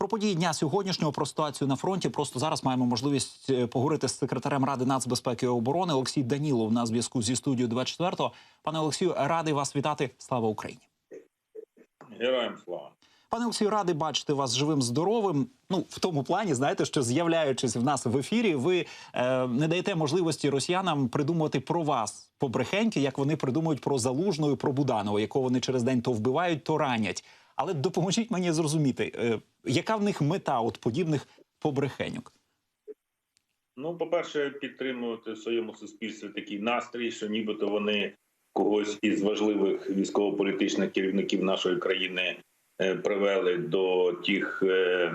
Про події дня сьогоднішнього про ситуацію на фронті. Просто зараз маємо можливість е, поговорити з секретарем ради нацбезпеки і оборони Олексій Данілов на зв'язку зі студією 24 Пане Олексію, радий вас вітати. Слава Україні! Героям слава. Пане Олексію, радий бачити вас живим, здоровим. Ну в тому плані, знаєте, що з'являючись в нас в ефірі, ви е, не даєте можливості росіянам придумувати про вас побрехеньки, як вони придумують про залужну і про Буданова, якого вони через день то вбивають, то ранять. Але допоможіть мені зрозуміти, е, яка в них мета от подібних побрехеньок? Ну, по-перше, підтримувати в своєму суспільстві такий настрій, що нібито вони когось із важливих військово-політичних керівників нашої країни е, привели до тих е,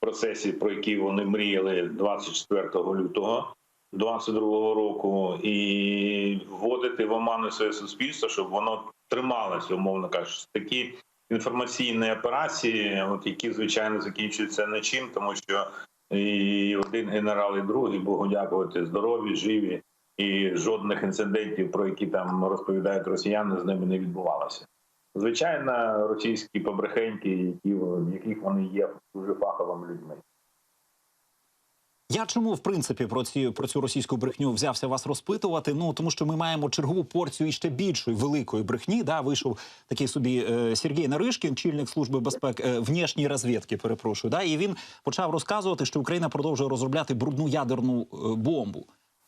процесів, про які вони мріяли 24 лютого 22 року, і вводити в оману своє суспільство, щоб воно трималося, умовно кажучи, такі інформаційні операції, от які звичайно закінчуються нічим, тому що і один генерал, і другий, Богу дякувати, здорові, живі, і жодних інцидентів, про які там розповідають росіяни, з ними не відбувалося. Звичайно, російські побрехеньки, які в яких вони є дуже фаховими людьми. Я чому в принципі про ці про цю російську брехню взявся вас розпитувати? Ну тому що ми маємо чергову порцію іще більшої великої брехні. Да, вийшов такий собі е, Сергій Наришкін, чільник служби безпеки е, внішньої розвідки. Перепрошую, да, і він почав розказувати, що Україна продовжує розробляти брудну ядерну е, бомбу.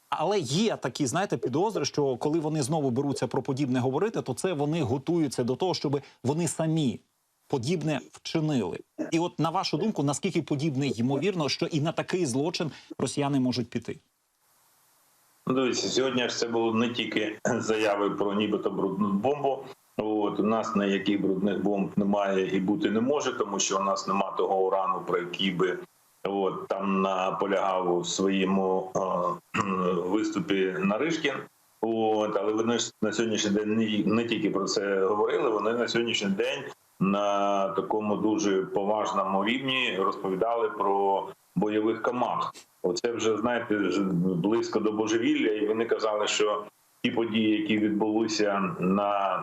Але є такі, знаєте, підозри, що коли вони знову беруться про подібне говорити, то це вони готуються до того, щоб вони самі подібне вчинили. І от на вашу думку, наскільки подібне ймовірно, що і на такий злочин росіяни можуть піти? Ну, дивіться, сьогодні ж це було не тільки заяви про нібито брудну бомбу. От у нас ніяких брудних бомб немає і бути не може, тому що у нас немає того урану, про який би от там наполягав у своєму е, виступі Наришкін. От, але вони ж на сьогоднішній день не, не тільки про це говорили. Вони на сьогоднішній день на такому дуже поважному рівні розповідали про бойових комах. Оце вже знаєте близько до божевілля, і вони казали, що ті події, які відбулися на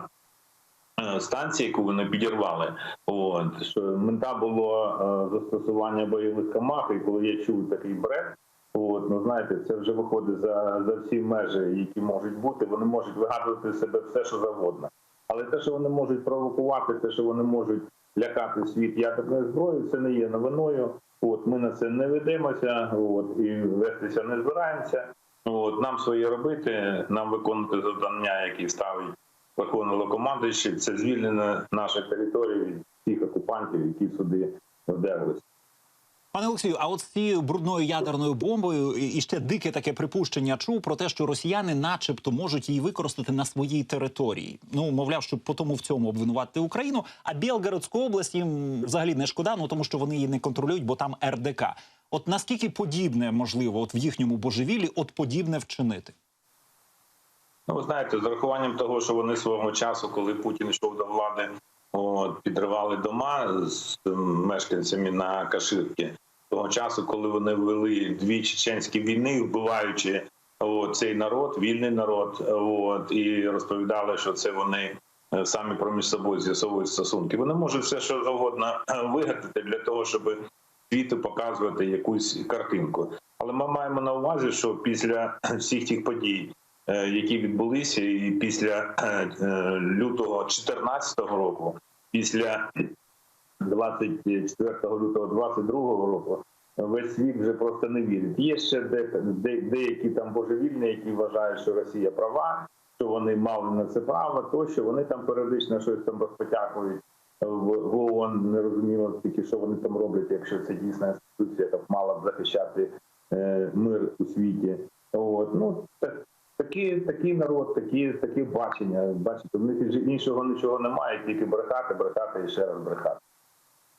е, станції, яку вони підірвали, от що мета було е, застосування бойових комах, і коли я чув такий бред. От, ну знаєте, це вже виходить за за всі межі, які можуть бути. Вони можуть вигадувати себе все, що завгодно. Але те, що вони можуть провокувати, те, що вони можуть лякати світ ядерною зброєю, це не є новиною. От ми на це не ведемося, от і вестися не збираємося. От нам своє робити, нам виконувати завдання, які ставить виконувало командуючі, це звільнення нашої території від всіх окупантів, які сюди вдерлися. Пане Олексію, а от з цією брудною ядерною бомбою і ще дике таке припущення чув про те, що росіяни, начебто, можуть її використати на своїй території. Ну мовляв, щоб потім в цьому обвинувати Україну. А Білгородську область їм взагалі не шкода, ну тому що вони її не контролюють, бо там РДК. От наскільки подібне можливо, от в їхньому божевіллі, от подібне вчинити? Ну, ви знаєте, з рахуванням того, що вони свого часу, коли Путін йшов до влади, от, підривали дома з мешканцями на Каширці. Того часу, коли вони ввели дві чеченські війни, вбиваючи от, цей народ, вільний народ, от, і розповідали, що це вони е, самі проміж собою з'ясовують стосунки. Вони можуть все, що завгодно е, вигадати для того, щоб світу показувати якусь картинку. Але ми маємо на увазі, що після всіх тих подій, е, які відбулися, і після лютого 2014 року, після 24 лютого 22 року, весь світ вже просто не вірить. Є ще де, де, деякі там божевільні, які вважають, що Росія права, що вони мали на це право, то що вони там періодично щось там розпотякують в ООН, не розуміло тільки, що вони там роблять, якщо це дійсна інституція, яка мала б захищати е, мир у світі. От ну так. Такий, такий народ, такі, такі бачення. Бачите, в них іншого нічого немає, тільки брехати, брехати і ще раз брехати.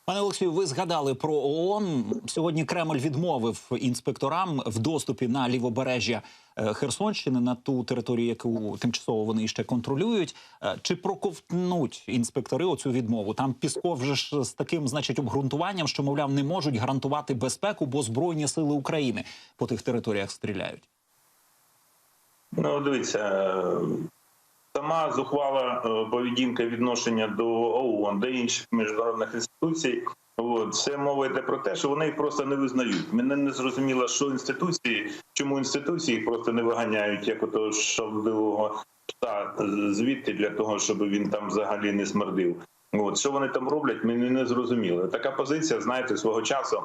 Пане Олексію, ви згадали про ООН. Сьогодні Кремль відмовив інспекторам в доступі на лівобережжя е, Херсонщини на ту територію, яку тимчасово вони ще контролюють. Е, Чи проковтнуть інспектори оцю відмову? Там Пісков вже ж з таким, значить, обґрунтуванням, що мовляв, не можуть гарантувати безпеку, бо збройні сили України по тих територіях стріляють. Ну, дивіться, Сама зухвала е, поведінка відношення до ООН, до інших міжнародних інституцій. От все мова йде про те, що вони їх просто не визнають. Мене не зрозуміло, що інституції, чому інституції просто не виганяють, як ото шавдивого пса звідти для того, щоб він там взагалі не смердив. От що вони там роблять, мені не зрозуміло. Така позиція, знаєте, свого часу,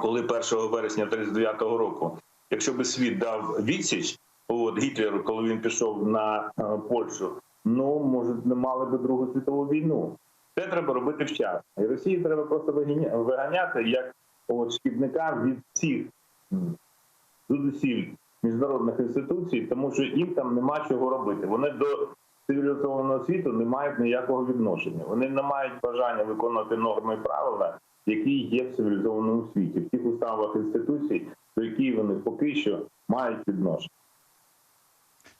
коли 1 вересня 39-го року, якщо би світ дав відсіч, от Гітлеру, коли він пішов на е, Польщу, ну може не мали би Другу світову війну. Це треба робити вчасно. І Росії треба просто виганяти як от шкідника від всіх зусиль міжнародних інституцій, тому що їм там нема чого робити. Вони до цивілізованого світу не мають ніякого відношення. Вони не мають бажання виконувати норми і правила, які є в цивілізованому світі, в тих уставах інституцій, до яких вони поки що мають відношення.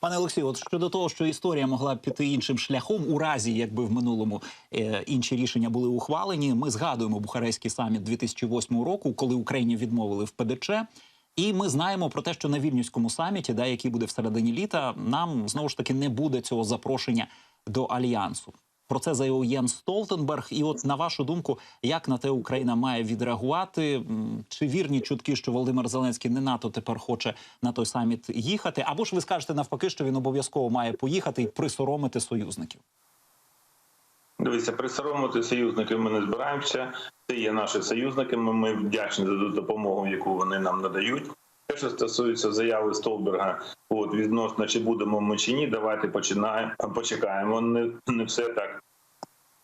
Пане Олексію, от щодо того, що історія могла піти іншим шляхом, у разі якби в минулому е, інші рішення були ухвалені. Ми згадуємо Бухарейський саміт 2008 року, коли Україні відмовили в ПДЧ. І ми знаємо про те, що на вільнюському саміті, да, який буде всередині літа, нам знову ж таки не буде цього запрошення до альянсу. Про це заявив Єн Столтенберг. І от на вашу думку, як на те Україна має відреагувати? Чи вірні чутки, що Володимир Зеленський не НАТО тепер хоче на той саміт їхати? Або ж ви скажете навпаки, що він обов'язково має поїхати і присоромити союзників? Дивіться, присоромити союзників ми не збираємося. Це є наші союзники. Ми, вдячні за допомогу, яку вони нам надають. Що стосується заяви Столберга, от відносно чи будемо ми чи ні, давайте починаємо. Почекаємо. Не, не все так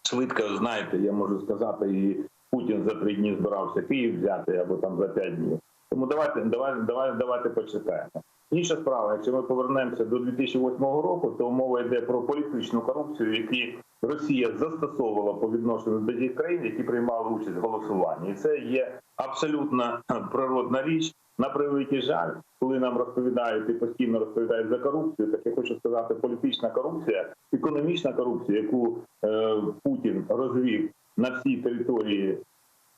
швидко. Знаєте, я можу сказати, і Путін за три дні збирався Київ взяти або там за п'ять днів. Тому давайте, давайте, давайте, давайте почекаємо. Інша справа, якщо ми повернемося до 2008 року, то мова йде про політичну корупцію, яку Росія застосовувала по відношенню до тих країн, які приймали участь в голосуванні. І це є абсолютно природна річ. На превеликий жаль, коли нам розповідають і постійно розповідають за корупцію, так я хочу сказати, політична корупція, економічна корупція, яку е, Путін розвів на всій території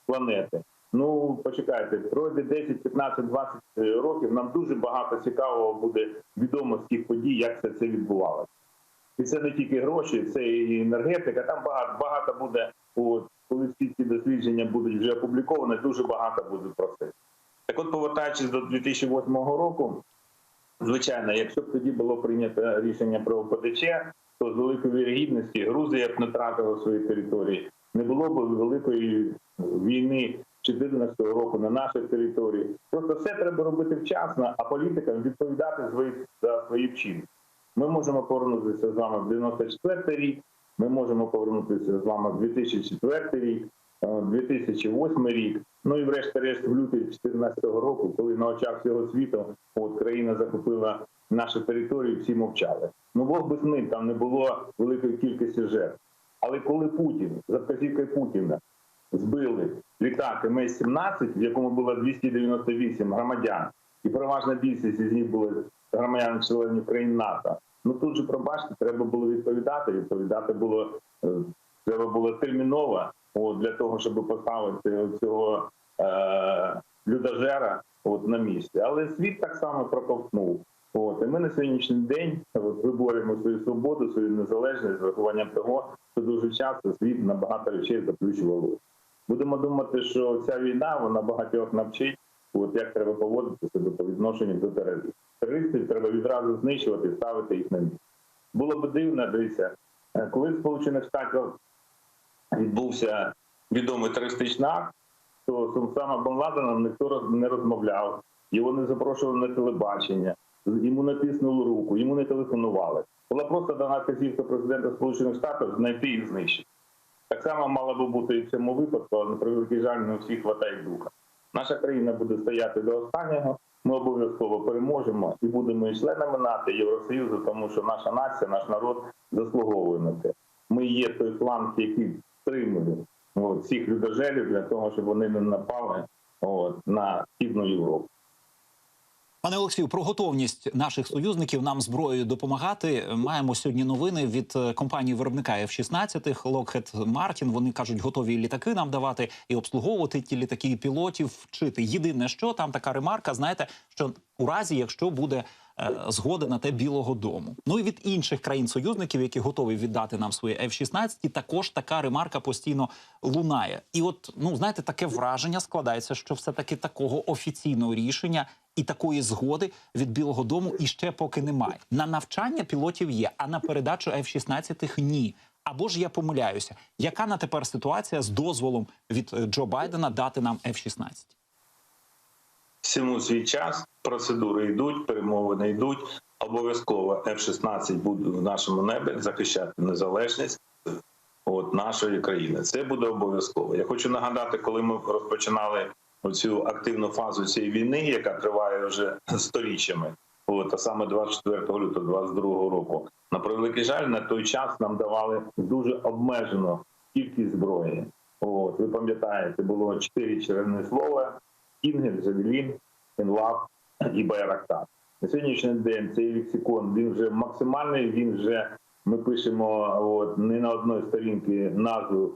планети. Ну почекайте, пройде 10, 15, 20 років. Нам дуже багато цікавого буде відомо з тих подій, як це, це відбувалося. І це не тільки гроші, це і енергетика. Там багато багато буде. От коли всі ці дослідження будуть вже опубліковані, дуже багато буде про це. Так, от, повертаючись до 2008 року, звичайно, якщо б тоді було прийнято рішення про ОПДЧ, то з великої вірогідності Грузія б не тратила свої території, не було б великої війни 2014 року на нашій території. Просто все треба робити вчасно, а політикам відповідати за свої вчинки. Ми можемо повернутися з вами в 94 рік. Ми можемо повернутися з вами в 2004 рік, е, 2008 рік. Ну і врешті-решт в лютий 2014 року, коли на очах всього світу от країна захопила нашу територію, всі мовчали. Ну Бог би з ним там не було великої кількості жертв. Але коли Путін за вказівкою Путіна збили літак МС-17, в якому було 298 громадян, і переважна більшість із них були громадяни членів країн НАТО. Ну тут же пробачте, треба було відповідати. Відповідати було е, треба було терміново от, для того, щоб поставити цього е, людожера от, на місці. Але світ так само проковтнув. От і ми на сьогоднішній день виборюємо свою свободу, свою незалежність з врахуванням того, що дуже часто світ на багато речей заплющував. Будемо думати, що ця війна вона багатьох навчить, от як треба поводити себе по відношенню до терористів. Терористів треба відразу знищувати, ставити їх на місце. Було б дивно, дивіться, е, коли в Сполучених Штатах відбувся відомий терористичний акт, то з Усама Бен Ладеном ніхто не розмовляв, його не запрошували на телебачення, йому не руку, йому не телефонували. Була просто дана вказівка президента Сполучених Штатів знайти і знищити. Так само мало би бути і в цьому випадку, але превеликий жаль, не всіх хватає духа. Наша країна буде стояти до останнього. Ми обов'язково переможемо і будемо і членами НАТО, і Євросоюзу, тому що наша нація, наш народ заслуговує на це. Ми є той фланг, який стримує от, всіх людожелів для того, щоб вони не напали от, на східну Європу. Пане Олексію, про готовність наших союзників нам зброєю допомагати. Маємо сьогодні новини від е, компанії виробника F-16, Lockheed Martin. Вони кажуть, готові літаки нам давати і обслуговувати ті літаки, і пілотів вчити. Єдине, що там така ремарка, знаєте, що у разі, якщо буде згоди на те Білого Дому. Ну і від інших країн-союзників, які готові віддати нам свої F-16, також така ремарка постійно лунає. І от ну знаєте, таке враження складається, що все таки такого офіційного рішення і такої згоди від Білого Дому іще поки немає. На навчання пілотів є, а на передачу F-16 ні. Або ж я помиляюся, яка на тепер ситуація з дозволом від е, Джо Байдена дати нам F-16? Всьому свій час процедури йдуть, перемовини йдуть. Обов'язково F-16 буде в нашому небі захищати незалежність от нашої країни. Це буде обов'язково. Я хочу нагадати, коли ми розпочинали оцю активну фазу цієї війни, яка триває вже сторіччями. От, а саме 24 лютого 22 року. На превеликий жаль, на той час нам давали дуже обмежену кількість зброї. От, ви пам'ятаєте, було чотири червоні слова: Інгель, Завелін, Інлав і Байрактар. На сьогоднішній день цей лексикон він вже максимальний. Він вже ми пишемо от не на одній сторінці назву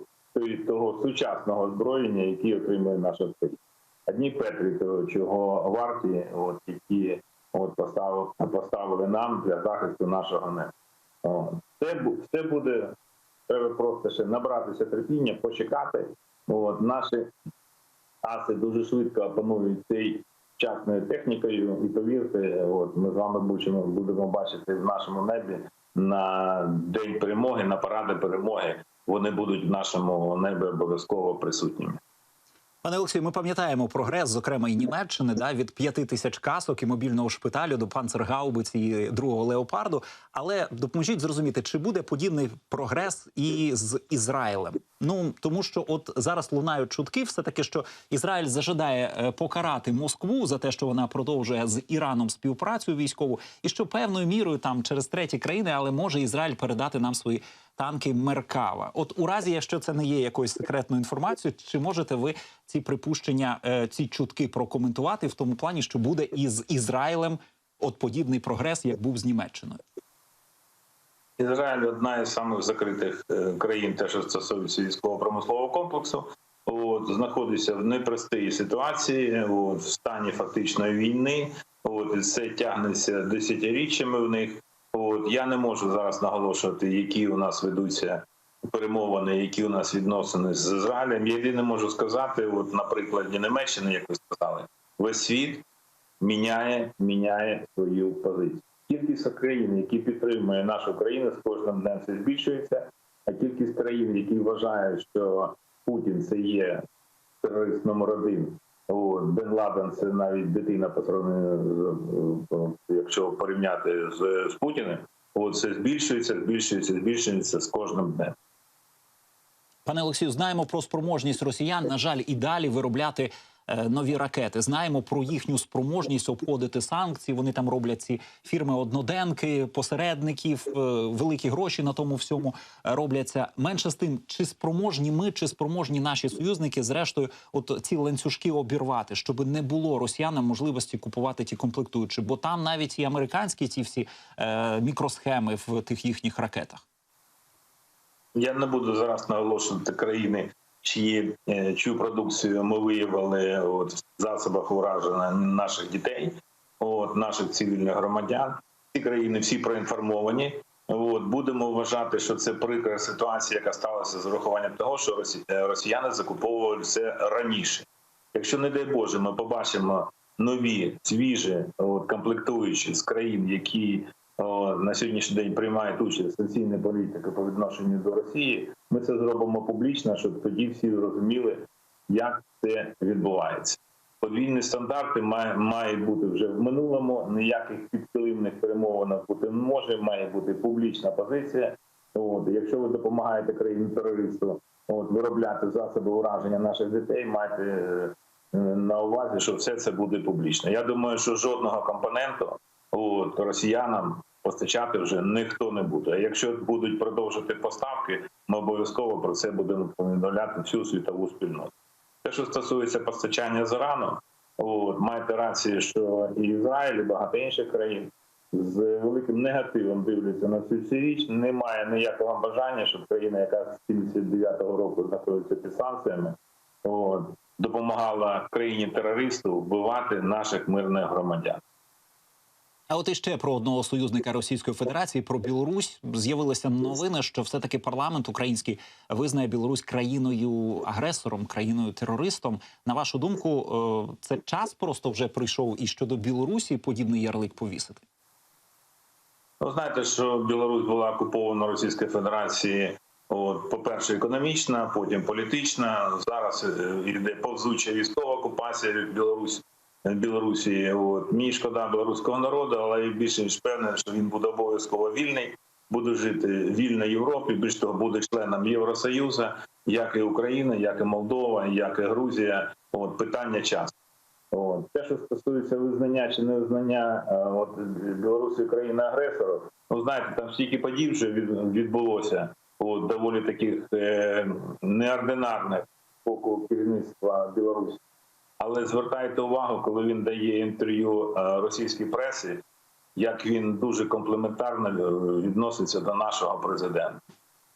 того сучасного озброєння, який отримує наша країна. Одні Петрі, того, чого варті, от які от поставили, поставили нам для захисту нашого неба. Це все буде. Треба просто ще набратися терпіння, почекати. От наші аси дуже швидко опанують цей вчасною технікою, і повірте, от ми з вами будемо, будемо бачити в нашому небі на день перемоги, на паради перемоги. Вони будуть в нашому небі обов'язково присутніми. Пане Олексію, ми пам'ятаємо прогрес, зокрема і Німеччини, да, від п'яти тисяч касок і мобільного шпиталю до панцергаубиці і другого леопарду. Але допоможіть зрозуміти, чи буде подібний прогрес і з Ізраїлем? Ну тому що от зараз лунають чутки, все таки, що Ізраїль зажадає е, покарати Москву за те, що вона продовжує з Іраном співпрацю військову, і що певною мірою там через треті країни, але може Ізраїль передати нам свої танки Меркава. От у разі, якщо це не є якоюсь секретною інформацією, чи можете ви ці припущення, е, ці чутки прокоментувати в тому плані, що буде із Ізраїлем от подібний прогрес, як був з Німеччиною? Ізраїль одна із самих закритих е, країн, те, що стосується військово-промислового комплексу. От знаходиться в непростій ситуації, от, в стані фактичної війни. От це тягнеться десятиріччями в них. Я не можу зараз наголошувати, які у нас ведуться перемовини, які у нас відносини з Ізраїлем. Я Єдине можу сказати, от на прикладі Німеччини, як ви сказали, весь світ міняє, міняє свою позицію. Кількість країн, які підтримує нашу країну, з кожним днем все збільшується. А кількість країн, які вважають, що Путін це є терорист номер один. От, Бен Ладен це навіть дитина по сравненню, е, якщо порівняти з, з Путіним. От все збільшується, збільшується, збільшується з кожним днем. Пане Олексію, знаємо про спроможність росіян, на жаль, і далі виробляти нові ракети. Знаємо про їхню спроможність обходити санкції. Вони там роблять ці фірми одноденки, посередників, е, великі гроші на тому всьому е, робляться. Менше з тим, чи спроможні ми, чи спроможні наші союзники, зрештою, от ці ланцюжки обірвати, щоб не було росіянам можливості купувати ті комплектуючі, бо там навіть і американські ці всі е, мікросхеми в тих їхніх ракетах. Я не буду зараз наголошувати країни, чиї е, чию продукцію ми виявили от, в засобах ураження наших дітей, от наших цивільних громадян. Ці країни всі проінформовані. От будемо вважати, що це прикра ситуація, яка сталася з урахуванням того, що е, росіяни закуповували все раніше. Якщо не дай Боже, ми побачимо нові свіжі от, комплектуючі з країн, які на сьогоднішній день приймають участь в санкційній політики по відношенню до Росії, ми це зробимо публічно, щоб тоді всі розуміли, як це відбувається. Подвійні стандарти має, бути вже в минулому. Ніяких підкилимних перемовин бути не може. Має бути публічна позиція. От якщо ви допомагаєте країні терористу, от виробляти засоби ураження наших дітей, майте е, на увазі, що все це буде публічно. Я думаю, що жодного компоненту от, росіянам постачати вже ніхто не буде. А якщо будуть продовжити поставки, ми обов'язково про це будемо повідомляти всю світову спільноту. Те, що стосується постачання з Ірану, от, маєте рацію, що і Ізраїль, і багато інших країн з великим негативом дивляться на цю цю річ. Немає ніякого бажання, щоб країна, яка з 79-го року знаходиться під санкціями, от, допомагала країні терористу вбивати наших мирних громадян. А от іще про одного союзника Російської Федерації про Білорусь з'явилися новини, що все таки парламент український визнає Білорусь країною агресором, країною терористом. На вашу думку, е, це час просто вже прийшов і щодо Білорусі подібний ярлик повісити. Ви знаєте, що Білорусь була окупована Російською Федерацією. От, по-перше, економічна, потім політична. Зараз е, йде повзуча військова окупація Білорусь, Білорусі. От. Мені шкода білоруського народу, але я більше ніж певний, що він буде обов'язково вільний, буде жити в вільній Європі. Більш того, буде членом Євросоюзу, як і Україна, як і Молдова, як і Грузія. От питання часу. От. Те, що стосується визнання чи невизнання е, от, Білорусі країни агресором, ну знаєте, там стільки подій вже відбулося, от, доволі таких е, неординарних боку керівництва Білорусі. Але звертайте увагу, коли він дає інтерв'ю е, російській пресі, як він дуже комплементарно е, відноситься до нашого президента.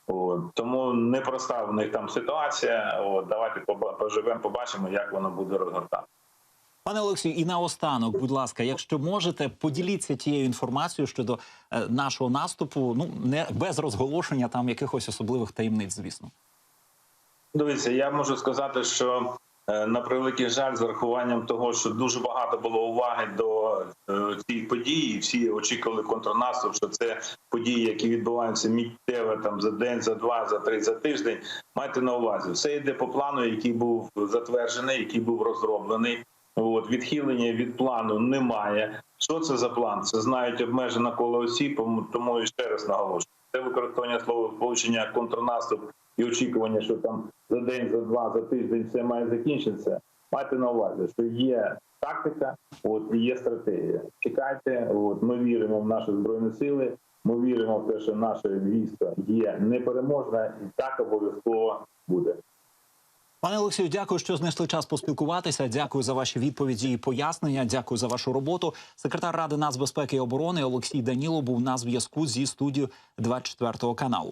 От. Тому непроста в них там ситуація. От, давайте поживемо, побачимо, як воно буде розгортати. Пане Олексію, і наостанок, будь ласка, якщо можете, поділіться тією інформацією щодо е, нашого наступу. Ну не без розголошення там якихось особливих таємниць, звісно. Дивіться, я можу сказати, що на превеликий жаль, з врахуванням того, що дуже багато було уваги до е, цієї події, всі очікували контрнаступ, що це події, які відбуваються миттєво там за день, за два, за три, за тиждень. Майте на увазі, все йде по плану, який був затверджений, який був розроблений. От відхилення від плану немає. Що це за план? Це знають обмежене коло осіб, тому і ще раз наголошую. Це використання слова сполучення контрнаступ і очікування, що там за день, за два, за тиждень все має закінчитися. Майте на увазі, що є тактика, от і є стратегія. Чекайте, от ми віримо в наші збройні сили. Ми віримо в те, що наше військо є непереможне, і так обов'язково буде. Пане Олексію, дякую, що знайшли час поспілкуватися. Дякую за ваші відповіді і пояснення. Дякую за вашу роботу. Секретар ради нацбезпеки і оборони Олексій Даніло був на зв'язку зі студією 24 каналу.